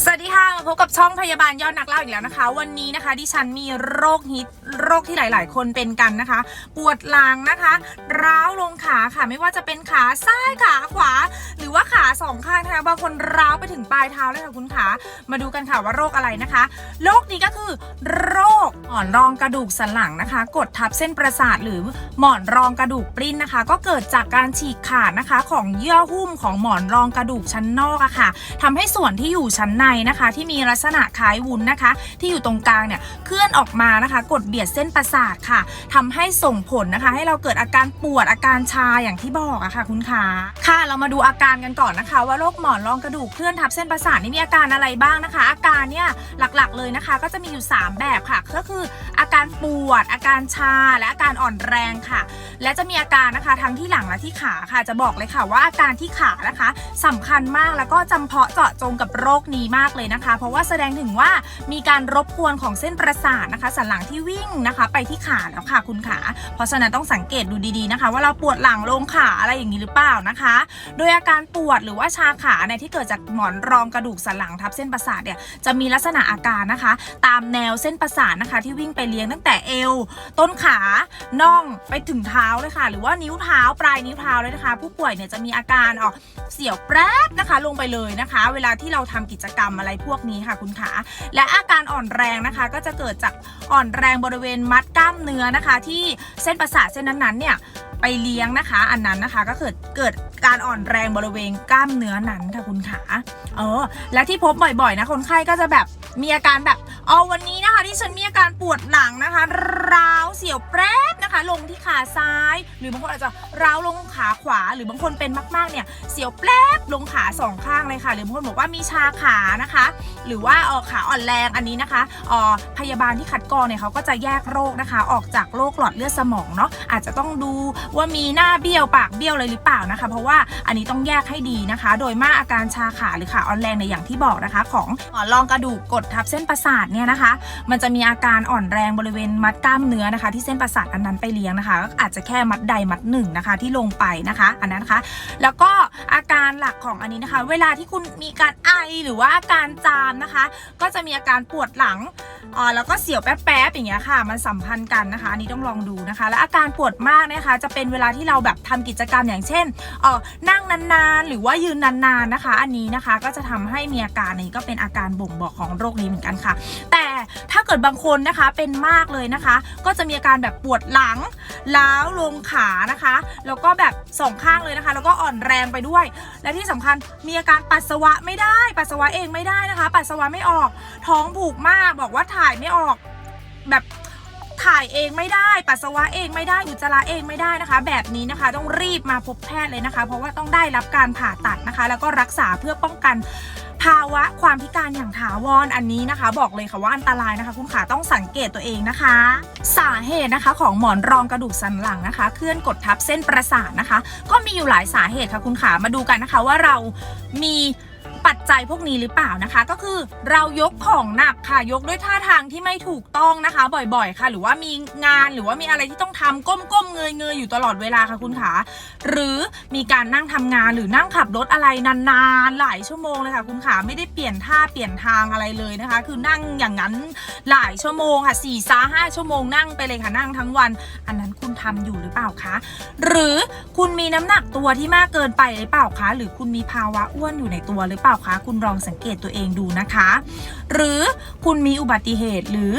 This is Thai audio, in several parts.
สวัสดีค่ะ พบกับช่องพยาบาลยอดนักเล่าอีกแล้วนะคะ วันนี้นะคะ ดิฉันมีโรคฮิตโรคที่หลาย ๆ คนเป็นกันนะคะ ปวดหลังนะคะร้าวลงขาค่ะไม่ว่าจะเป็นขาซ้ายขาขวา หรือว่าขาสองข้างนะคะบางคนร้าวไปถึงปลายเท้าเลยค่ะคุณขามาดูกันค่ะว่าโรคอะไรนะคะโรคนี้ก็คือโรคหมอนรองกระดูกสันหลังนะคะ กดทับเส้นประสาทหรือหมอนรองกระดูกปริ้นนะคะ ก็เกิดจากการฉีกขาดนะคะ ของเยื่อหุ้มของหมอนรองกระดูกชั้นนอกอะค่ะทำให้ส่วนที่อยู่ชั้นในนะคะที่มีีลักษณะคล้ายวุ้นนะคะ ที่อยู่ตรงกลางเนี่ยเคลื่อนออกมานะคะ กดเบียดเส้นประสาทค่ะทำให้ส่งผลนะคะ ให้เราเกิดอาการปวดอาการชาอย่างที่บอกอะค่ะคุณขาค่ะเรามาดูอาการกันก่อนนะคะ ว่าโรคหมอนรองกระดูกเคลื่อนทับเส้นประสาทนี่มีอาการอะไรบ้างนะคะ อาการเนี่ยหลักๆเลยนะคะ ก็จะมีอยู่ 3 แบบค่ะ ก็คืออาการปวด อาการชา และอาการอ่อนแรงค่ะ และจะมีอาการนะคะทั้งที่หลังและที่ขาค่ะ จะบอกเลยค่ะว่าอาการที่ขานะคะสำคัญมากแล้วก็จำเพาะเจาะจงกับโรคนี้มากเลยนะคะเพราะว่าแสดงถึงว่ามีการรบกวนของเส้นประสาทนะคะ สันหลังที่วิ่งนะคะ ไปที่ขาแล้วค่ะคุณขา เพราะฉะนั้นต้องสังเกตดูดีๆนะคะ ว่าเราปวดหลังลงขาอะไรอย่างนี้หรือเปล่านะคะ โดยอาการปวดหรือว่าชาขาเนี่ยที่เกิดจากหมอนรองกระดูกสันหลังทับเส้นประสาทเนี่ยจะมีลักษณะอาการนะคะ ตามแนวเส้นประสาทนะคะ ที่วิ่งไปเลี้ยงตั้งแต่เอว ต้นขาน่องไปถึงเท้าเลยค่ะ หรือว่านิ้วเท้าปลายนิ้วเท้าเลยนะคะ ผู้ป่วยเนี่ยจะมีอาการออกเสียวแปรบนะคะ ลงไปเลยนะคะ เวลาที่เราทำกิจกรรมอะไรพวกนี้ค่ะคุณขา และอาการอ่อนแรงนะคะ ก็จะเกิดจากอ่อนแรงบริเวณมัดกล้ามเนื้อนะคะ ที่เส้นประสาทเส้นนั้นๆเนี่ยไปเลี้ยงนะคะ อันนั้นนะคะก็เกิดเกิดการอ่อนแรงบริเวณกล้ามเนื้อนั้นค่ะคุณขาเออและที่พบบ่อยๆนะคนไข้ก็จะแบบมีอาการแบบอ๋อวันนี้นะคะ ที่ฉันมีอาการปวดหลังนะคะร้าวเสียวแปรบนะคะ ลงที่ขาซ้าย หรือบางคนอาจจะร้าวลงขาขวา หรือบางคนเป็นมากๆเนี่ยเสียวแปรบลงขาสองข้างเลยค่ะ หรือบางคนบอกว่ามีชาขานะคะ หรือว่าเออขาอ่อนแรงอันนี้นะคะเออพยาบาลที่คัดกรองเนี่ยเขาก็จะแยกโรคนะคะ ออกจากโรคหลอดเลือดสมองเนาะอาจจะต้องดูว่ามีหน้าเบี้ยวปากเบี้ยวเลยหรือเปล่านะคะ เพราะว่าอันนี้ต้องแยกให้ดีนะคะ โดยมากอาการชาขาหรือขาอ่อนแรงในอย่างที่บอกนะคะ ของหมอนรองกระดูกกดทับเส้นประสาทเนี่ยนะคะมันจะมีอาการอ่อนแรงบริเวณมัดกล้ามเนื้อนะคะ ที่เส้นประสาทอันนั้นไปเลี้ยงนะคะก็อาจจะแค่มัดใดมัดหนึ่งนะคะ ที่ลงไปนะคะ อันนั้นนะคะ แล้วก็อาการหลักของอันนี้นะคะ เวลาที่คุณมีการไอหรือว่าอาการจามนะคะ ก็จะมีอาการปวดหลังอ่าแล้วก็เสียวแป๊บๆอย่างเงี้ยค่ะ มันสัมพันธ์กันนะคะ อันนี้ต้องลองดูนะคะ และอาการปวดมากนะคะ จะเป็นเวลาที่เราแบบทำกิจกรรมอย่างเช่นเออนั่งนานๆ หรือว่ายืนนานๆนะคะ อันนี้นะคะก็จะทำให้มีอาการนี้ก็เป็นอาการบ่งบอกของโรคนี้เหมือนกันค่ะ แต่ ถ้าเกิดบางคนนะคะเป็นมากเลยนะคะ ก็จะมีอาการแบบปวดหลังล้าวลงขานะคะ แล้วก็แบบสองข้างเลยนะคะ แล้วก็อ่อนแรงไปด้วย และที่สำคัญมีอาการปัสสาวะไม่ได้ ปัสสาวะเองไม่ได้นะคะ ปัสสาวะไม่ออก ท้องผูกมากบอกว่าถ่ายไม่ออกแบบถ่ายเองไม่ได้ ปัสสาวะเองไม่ได้อุจจาระเองไม่ได้นะคะ แบบนี้นะคะต้องรีบมาพบแพทย์เลยนะคะ เพราะว่าต้องได้รับการผ่าตัดนะคะ แล้วก็รักษาเพื่อป้องกัน ภาวะความพิการอย่างถาวรอันนี้นะคะ บอกเลยค่ะว่าอันตรายนะคะ คุณขาต้องสังเกตตัวเองนะคะ สาเหตุนะคะของหมอนรองกระดูกสันหลังนะคะ เคลื่อนกดทับเส้นประสาทนะคะ ก็มีอยู่หลายสาเหตุค่ะคุณขามาดูกันนะคะว่าเรามี ปัจจัยพวกนี้หรือเปล่านะคะ ก็คือเรายกของหนักค่ะยกด้วยท่าทางที่ไม่ถูกต้องนะคะ บ่อยๆ ค่ะ หรือว่ามีงานหรือว่ามีอะไรที่ต้องทำก้มๆเงยๆอยู่ตลอดเวลาค่ะคุณขาหรือมีการนั่งทำงานหรือนั่งขับรถอะไรนานๆหลายชั่วโมงเลยค่ะคุณขาไม่ได้เปลี่ยนท่าเปลี่ยนทางอะไรเลยนะคะ คือนั่งอย่างนั้นหลายชั่วโมงค่ะสี่ซาห้าชั่วโมงนั่งไปเลยค่ะนั่งทั้งวัน อันนั้นคุณทำอยู่หรือเปล่าคะหรือคุณมีน้ำหนักตัวที่มากเกินไปหรือเปล่าคะหรือคุณมีภาวะอ้วนอยู่ในตัวหรือเปล่าคะคุณลองสังเกตตัวเองดูนะคะ หรือคุณมีอุบัติเหตุหรือ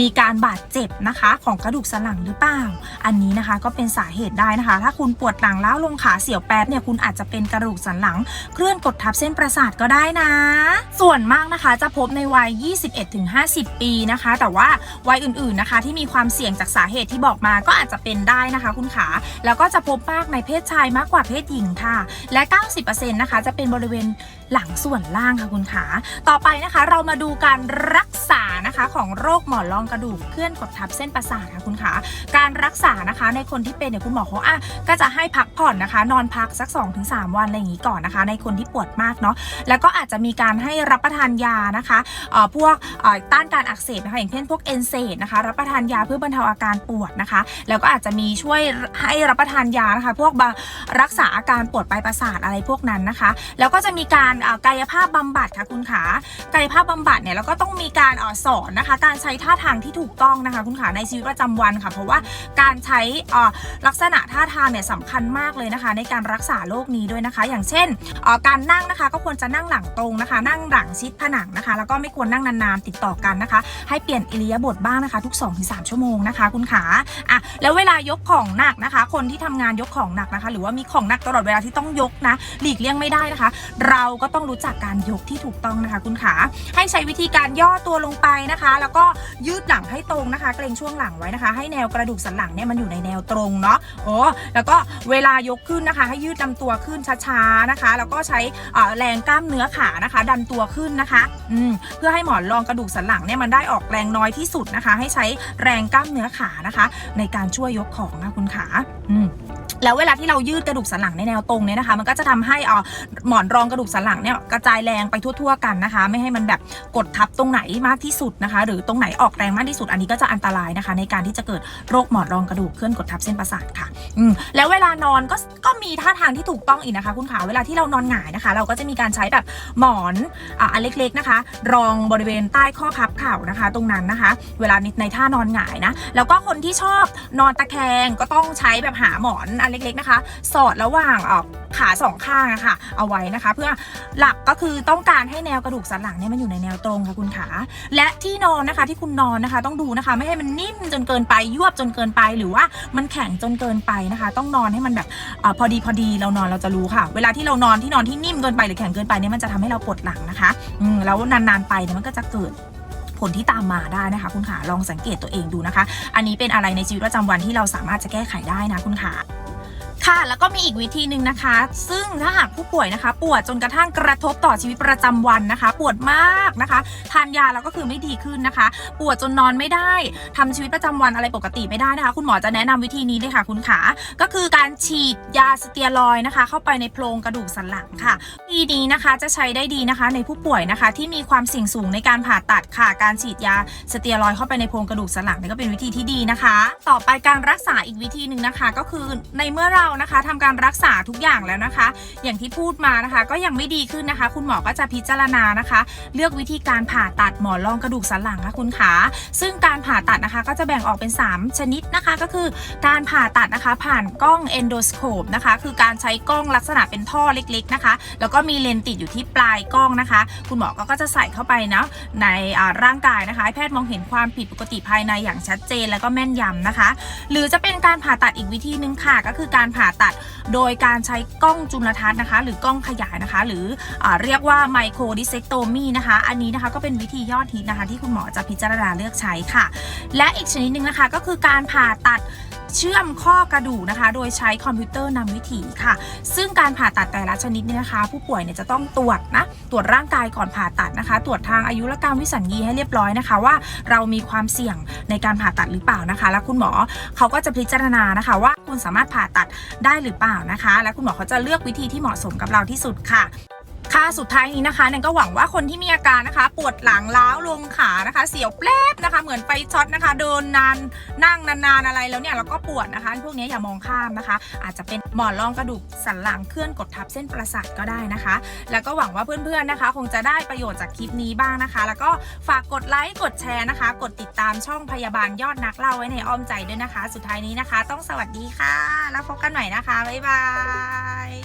มีการบาดเจ็บนะคะของกระดูกสันหลังหรือเปล่า อันนี้นะคะก็เป็นสาเหตุได้นะคะ ถ้าคุณปวดหลังล้าวลงขาเสียวแป๊บเนี่ยคุณอาจจะเป็นกระดูกสันหลัง เคลื่อนกดทับเส้นประสาทก็ได้นะ ส่วนมากนะคะจะพบในวัย 21-50 ปีนะคะ แต่ว่าวัยอื่นๆนะคะที่มีความเสี่ยงจากสาเหตุที่บอกมาก็อาจจะเป็นได้นะคะ คุณขา แล้วก็จะพบมากในเพศชายมากกว่าเพศหญิงค่ะ และ 90%นะคะจะเป็นบริเวณหลังส่วนล่างค่ะคุณขา ต่อไปนะคะ เรามาดูการรัก ษานะคะของโรคหมอนรองกระดูกเคลื่อนกดทับเส้นประสาทค่ะคุณขาการรักษานะคะในคนที่เป็นเนี่ยคุณหมอเขาอะก็จะให้พักผ่อนนะคะ นอนพักสัก 2-3 วันอะไรอย่างนี้ก่อนนะคะ ในคนที่ปวดมากเนาะแล้วก็อาจจะมีการให้รับประทานยานะคะเอ่อพวกเอ่อต้านการอักเสบนะคะอย่างเช่นพวกเอนเซดนะคะรับประทานยาเพื่อบรรเทาอาการปวดนะคะ แล้วก็อาจจะมีช่วยให้รับประทานยานะคะ พวกรักษาอาการปวดปลายประสาทอะไรพวกนั้นนะคะ แล้วก็จะมีการกายภาพบำบัดค่ะคุณขากายภาพบำบัดเนี่ยแล้วก็ต้องมีการเอ่อสอนนะคะ การใช้ท่าทางที่ถูกต้องนะคะ คุณขาในชีวิตประจำวันค่ะ เพราะว่าการใช้อ่อลักษณะท่าทางเนี่ยสำคัญมากเลยนะคะ ในการรักษาโรคนี้ด้วยนะคะ อย่างเช่นการนั่งนะคะก็ควรจะนั่งหลังตรงนะคะ นั่งหลังชิดผนังนะคะ แล้วก็ไม่ควรนั่งนานๆติดต่อกันนะคะ ให้เปลี่ยนอิริยาบถบ้างนะคะ ทุก 2-3 ชั่วโมงนะคะ คุณขาอะแล้วเวลายกของหนักนะคะ คนที่ทำงานยกของหนักนะคะ หรือว่ามีของหนักตลอดเวลาที่ต้องยกนะหลีกเลี่ยงไม่ได้นะคะ เราก็ต้องรู้จักการยกที่ถูกต้องนะคะ คุณขาให้ใช้วิธีการย่อตัวลงไปนะคะ แล้วก็ยืดหลังให้ตรงนะคะ เกรงช่วงหลังไว้นะคะ ให้แนวกระดูกสันหลังเนี่ยมันอยู่ในแนวตรงเนาะโอ้แล้วก็เวลายกขึ้นนะคะ ให้ยืดลำตัวขึ้นช้าๆนะคะ แล้วก็ใช้แรงกล้ามเนื้อขานะคะ ดันตัวขึ้นนะคะอืมเพื่อให้หมอนรองกระดูกสันหลังเนี่ยมันได้ออกแรงน้อยที่สุดนะคะ ให้ใช้แรงกล้ามเนื้อขานะคะ ในการช่วยยกของนะคุณขาอืมแล้วเวลาที่เรายืดกระดูกสันหลังในแนวตรงเนี่ยนะคะ มันก็จะทำให้อ่อหมอนรองกระดูกสันหลังเนี่ยกระจายแรงไปทั่ว ๆ กันนะคะ ไม่ให้มันแบบกดทับตรงไหนมาากที่สุดนะคะ หรือตรงไหนออกแรงมากที่สุดอันนี้ก็จะอันตรายนะคะ ในการที่จะเกิดโรคหมอนรองกระดูกเคลื่อนกดทับเส้นประสาทค่ะอืมแล้วเวลานอนก็ก็มีท่าทางที่ถูกต้องอีกนะคะ คุณขาเวลาที่เรานอนหงายนะคะ เราก็จะมีการใช้แบบหมอนอ่าอันเล็กๆนะคะ รองบริเวณใต้ข้อพับเข่านะคะ ตรงนั้นนะคะ เวลาในท่านอนหงายนะแล้วก็คนที่ชอบนอนตะแคงก็ต้องใช้แบบหาหมอนอันเล็กๆนะคะ สอดระหว่างเอ่อ ขาสองข้างอะค่ะ เอาไว้นะคะ เพื่อหลักก็คือต้องการให้แนวกระดูกสันหลังเนี่ยมันอยู่ในแนวตรงค่ะคุณขา และที่นอนนะคะที่คุณนอนนะคะ ต้องดูนะคะไม่ให้มันนิ่มจนเกินไปยวบจนเกินไปหรือว่ามันแข็งจนเกินไปนะคะ ต้องนอนให้มันแบบอพอดีพอดีเรานอนเราจะรู้ค่ะ เวลาที่เรานอนที่นอนที่นิ่มเกินไปหรือแข็งเกินไปเนี่ยมันจะทำให้เราปวดหลังนะคะอืแล้วนานๆไปเนี่ยมันก็จะเกิดผลที่ตามมาได้นะคะ คุณขาลองสังเกตตัวเองดูนะคะ อันนี้เป็นอะไรในชีวิตประจำวันที่เราสามารถจะแก้ไขได้นะคุณขา ค่ะ แล้วก็มีอีกวิธีหนึ่งนะคะ ซึ่งถ้าหากผู้ป่วยนะคะ ปวดจนกระทั่งกระทบต่อชีวิตประจำวันนะคะ ปวดมากนะคะ ทานยาแล้วก็คือไม่ดีขึ้นนะคะ ปวดจนนอนไม่ได้ทำชีวิตประจำวันอะไรปกติไม่ได้นะคะ คุณหมอจะแนะนำวิธีนี้เลยค่ะ คุณขาก็คือการฉีดยาสเตียรอยนะคะ เข้าไปในโพรงกระดูกสันหลังค่ะวิธีนี้นะคะจะใช้ได้ดีนะคะ ในผู้ป่วยนะคะ ที่มีความเสี่ยงสูงในการผ่าตัดค่ะ การฉีดยาสเตียรอยเข้าไปในโพรงกระดูกสันหลังนี่ก็เป็นวิธีที่ดีนะคะ ต่อไปการรักษาอีกวิธีหนึ่งนะคะ ก็คือในเมื่อเรานะคะทำการรักษาทุกอย่างแล้วนะคะ อย่างที่พูดมานะคะ ก็ยังไม่ดีขึ้นนะคะ คุณหมอก็จะพิจารณานะคะ เลือกวิธีการผ่าตัดหมอนรองกระดูกสันหลังค่ะคุณขาซึ่งการผ่าตัดนะคะก็จะแบ่งออกเป็น 3 ชนิดนะคะก็คือการผ่าตัดนะคะ ผ่านกล้อง endoscope นะคะ คือการใช้กล้องลักษณะเป็นท่อเล็กๆนะคะ แล้วก็มีเลนส์ติดอยู่ที่ปลายกล้องนะคะ คุณหมอก็จะใส่เข้าไปนะในร่างกายนะคะแพทย์มองเห็นความผิดปกติภายในอย่างชัดเจน แล้วก็แม่นยำนะคะ หรือจะเป็นการผ่าตัดอีกวิธีหนึ่งค่ะ ก็คือการผ่าตัด โดยการใช้กล้องจุลทรรศน์นะคะ หรือกล้องขยายนะคะ หรืออเรียกว่าไมโครดิเซกโตมีนะคะ อันนี้นะคะก็เป็นวิธียอดฮิตนะคะ ที่คุณหมอจะพิจารณาเลือกใช้ค่ะ และอีกชนิดหนึ่งนะคะก็คือการผ่าตัด เชื่อมข้อกระดูกนะคะ โดยใช้คอมพิวเตอร์นำวิถีค่ะ ซึ่งการผ่าตัดแต่ละชนิดเนี่ยนะคะ ผู้ป่วยเนี่ยจะต้องตรวจนะตรวจร่างกายก่อนผ่าตัดนะคะ ตรวจทางอายุรกรรมวิสัญญีให้เรียบร้อยนะคะ ว่าเรามีความเสี่ยงในการผ่าตัดหรือเปล่านะคะ แล้วคุณหมอเขาก็จะพิจารณานะคะว่าคุณสามารถผ่าตัดได้หรือเปล่านะคะ และคุณหมอเขาจะเลือกวิธีที่เหมาะสมกับเราที่สุดค่ะ ค่ะสุดท้ายนี้นะคะแนนก็หวังว่าคนที่มีอาการนะคะ ปวดหลังล้าวลงขานะคะ เสียวแป๊บนะคะ เหมือนไฟช็อตนะคะ เดินนานนั่งนานๆอะไรแล้วเนี่ยเราก็ปวดนะคะ พวกนี้อย่ามองข้ามนะคะ อาจจะเป็นหมอนรองกระดูกสันหลังเคลื่อนกดทับเส้นประสาทก็ได้นะคะ แล้วก็หวังว่าเพื่อนๆนะคะ คงจะได้ประโยชน์จากคลิปนี้บ้างนะคะ แล้วก็ฝากกดไลค์กดแชร์นะคะ กดติดตามช่องพยาบาลยอดนักเล่าไว้ในอ้อมใจด้วยนะคะ สุดท้ายนี้นะคะ ต้องสวัสดีค่ะ แล้วพบกันใหม่นะคะบ๊ายบาย